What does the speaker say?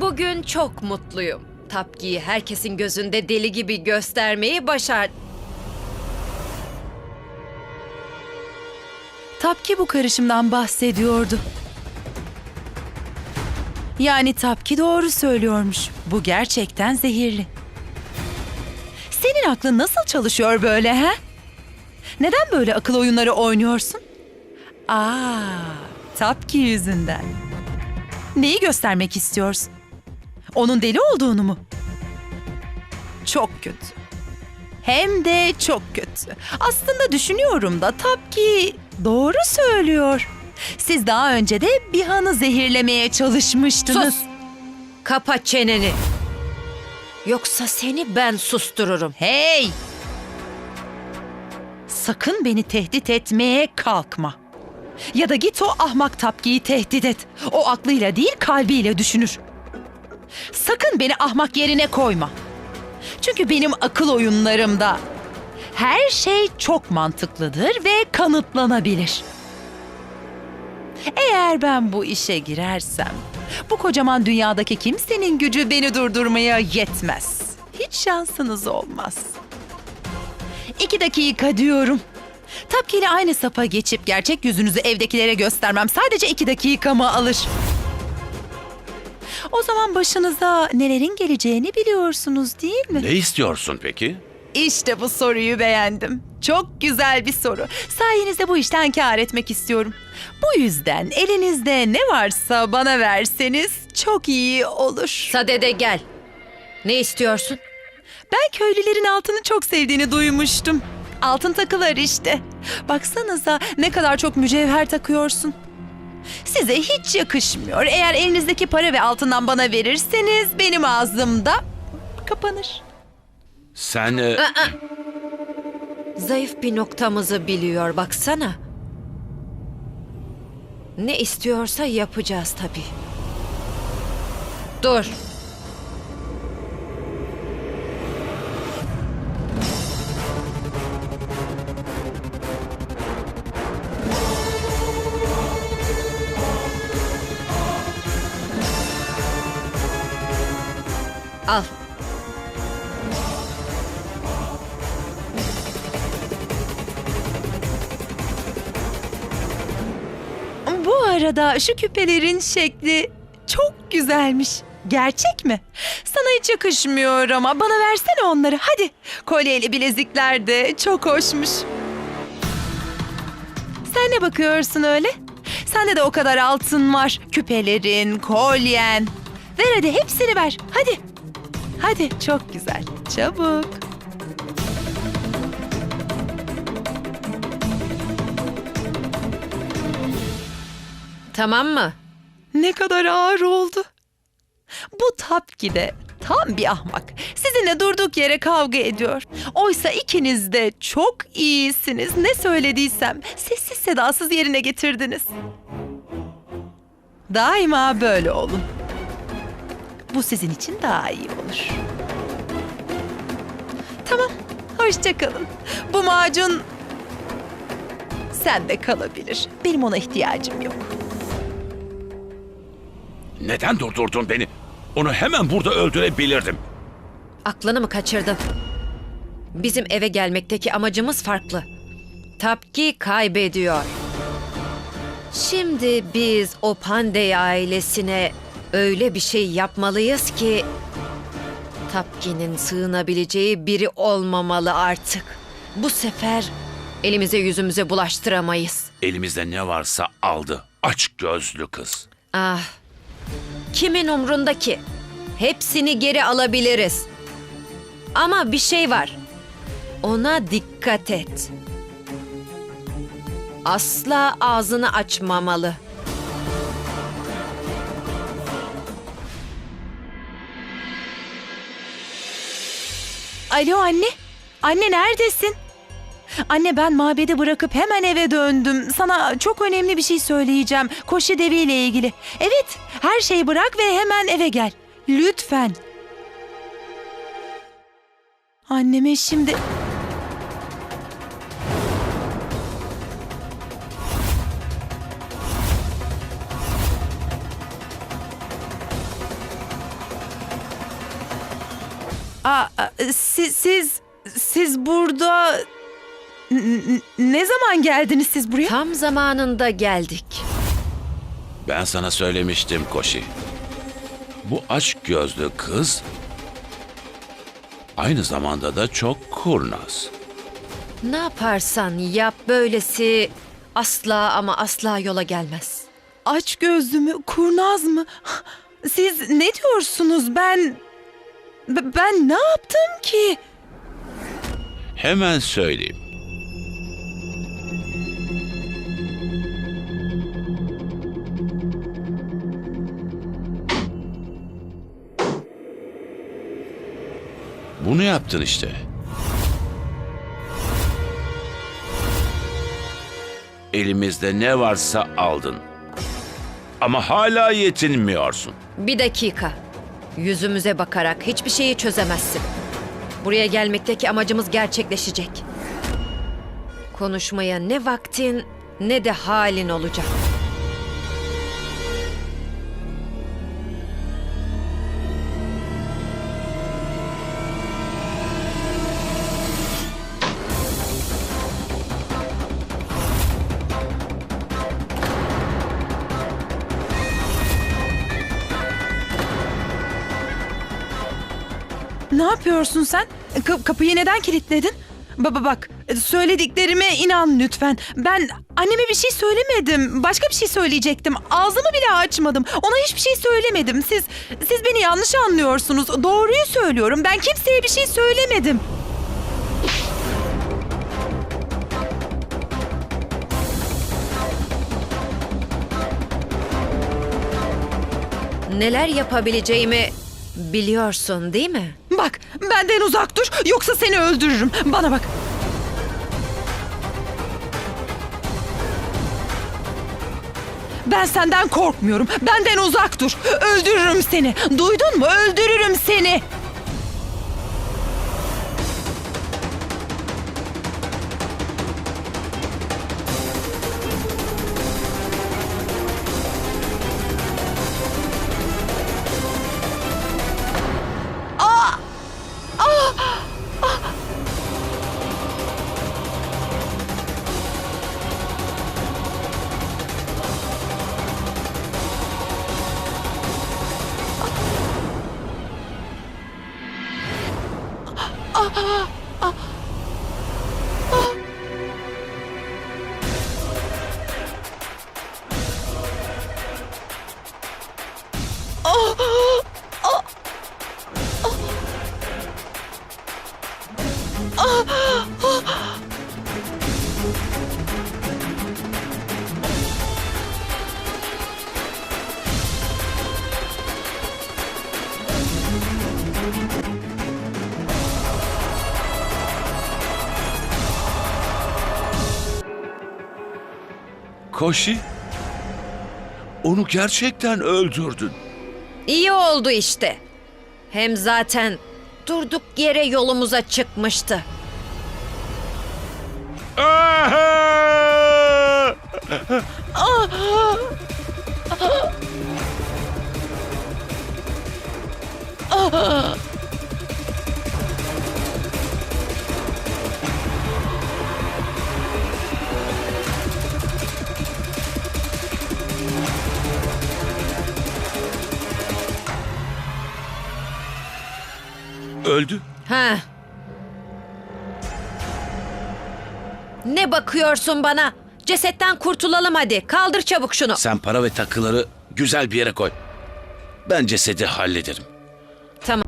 Bugün çok mutluyum. Tapki'yi herkesin gözünde deli gibi göstermeyi başar. Tapki bu karışımdan bahsediyordu. Yani Tapki doğru söylüyormuş. Bu gerçekten zehirli. Senin aklın nasıl çalışıyor böyle he? Neden böyle akıl oyunları oynuyorsun? Aa, Tapki yüzünden. Neyi göstermek istiyorsun? Onun deli olduğunu mu? Çok kötü. Hem de çok kötü. Aslında düşünüyorum da Tapki doğru söylüyor. Siz daha önce de Bihan'ı zehirlemeye çalışmıştınız. Sus! Kapa çeneni. Yoksa seni ben sustururum. Hey! Sakın beni tehdit etmeye kalkma. Ya da git o ahmak Tapki'yi tehdit et. O aklıyla değil kalbiyle düşünür. Sakın beni ahmak yerine koyma. Çünkü benim akıl oyunlarımda her şey çok mantıklıdır ve kanıtlanabilir. Eğer ben bu işe girersem, bu kocaman dünyadaki kimsenin gücü beni durdurmaya yetmez. Hiç şansınız olmaz. İki dakika diyorum. Tapki ile aynı sapa geçip gerçek yüzünüzü evdekilere göstermem sadece iki dakikamı alır. O zaman başınıza nelerin geleceğini biliyorsunuz değil mi? Ne istiyorsun peki? İşte bu soruyu beğendim. Çok güzel bir soru. Sayenizde bu işten kâr etmek istiyorum. Bu yüzden elinizde ne varsa bana verseniz çok iyi olur. Sadede gel. Ne istiyorsun? Ben köylülerin altını çok sevdiğini duymuştum. Altın takılar işte. Baksanıza ne kadar çok mücevher takıyorsun. Size hiç yakışmıyor. Eğer elinizdeki para ve altından bana verirseniz benim ağzımda kapanır. Sen e, Zayıf bir noktamızı biliyor baksana. Ne istiyorsa yapacağız tabii. Dur. Al. Bu arada şu küpelerin şekli çok güzelmiş. Gerçek mi? Sana hiç yakışmıyor ama bana versene onları. Hadi. Kolyeli bilezikler de çok hoşmuş. Sen ne bakıyorsun öyle? Sende de o kadar altın var. Küpelerin, kolyen. Ver hadi hepsini ver. Hadi. Hadi çok güzel. Çabuk. Tamam mı? Ne kadar ağır oldu. Bu Tapki de tam bir ahmak. Sizinle durduk yere kavga ediyor. Oysa ikiniz de çok iyisiniz. Ne söylediysem sessiz sedasız yerine getirdiniz. Daima böyle olun. Bu sizin için daha iyi olur. Tamam, hoşçakalın. Bu macun sende kalabilir. Benim ona ihtiyacım yok. neden durdurdun beni? Onu hemen burada öldürebilirdim. Aklını mı kaçırdın? Bizim eve gelmekteki amacımız farklı. Tapki kaybediyor. Şimdi biz o Pandey ailesine öyle bir şey yapmalıyız ki Tapki'nin sığınabileceği biri olmamalı artık. Bu sefer elimize yüzümüze bulaştıramayız. Elimizde ne varsa aldı. Aç gözlü kız. Ah. Kimin umrunda ki? Hepsini geri alabiliriz. Ama bir şey var. Ona dikkat et. Asla ağzını açmamalı. Alo anne. Anne neredesin? Anne ben mabedi bırakıp hemen eve döndüm. Sana çok önemli bir şey söyleyeceğim. Koşu Devi ile ilgili. Evet, her şeyi bırak ve hemen eve gel. Lütfen. Anneme şimdi... Aa, siz, siz, siz burada... N- Ne zaman geldiniz siz buraya? Tam zamanında geldik. Ben sana söylemiştim Koşi. Bu aç gözlü kız aynı zamanda da çok kurnaz. Ne yaparsan yap böylesi asla ama asla yola gelmez. Aç gözlü mü, kurnaz mı? Siz ne diyorsunuz? Ben... b- Ben ne yaptım ki? Hemen söyleyeyim. Bunu yaptın işte. Elimizde ne varsa aldın. Ama hala yetinmiyorsun. Bir dakika. Yüzümüze bakarak hiçbir şeyi çözemezsin. Buraya gelmekteki amacımız gerçekleşecek. Konuşmaya ne vaktin ne de halin olacak. Ne yapıyorsun sen? Ka- kapıyı neden kilitledin? Baba bak, söylediklerime inan lütfen. Ben anneme bir şey söylemedim. Başka bir şey söyleyecektim. Ağzımı bile açmadım. Ona hiçbir şey söylemedim. Siz siz beni yanlış anlıyorsunuz. Doğruyu söylüyorum. Ben kimseye bir şey söylemedim. Neler yapabileceğimi biliyorsun değil mi? Bak, benden uzak dur yoksa seni öldürürüm. Bana bak. Ben senden korkmuyorum. Benden uzak dur. Öldürürüm seni. Duydun mu? Öldürürüm seni. Koşi, onu gerçekten öldürdün. İyi oldu işte. Hem zaten durduk yere yolumuza çıkmıştı. Aha! Öldü. Ha. Ne bakıyorsun bana? Cesetten kurtulalım hadi. Kaldır çabuk şunu. Sen para ve takıları güzel bir yere koy. Ben cesedi hallederim. Tamam.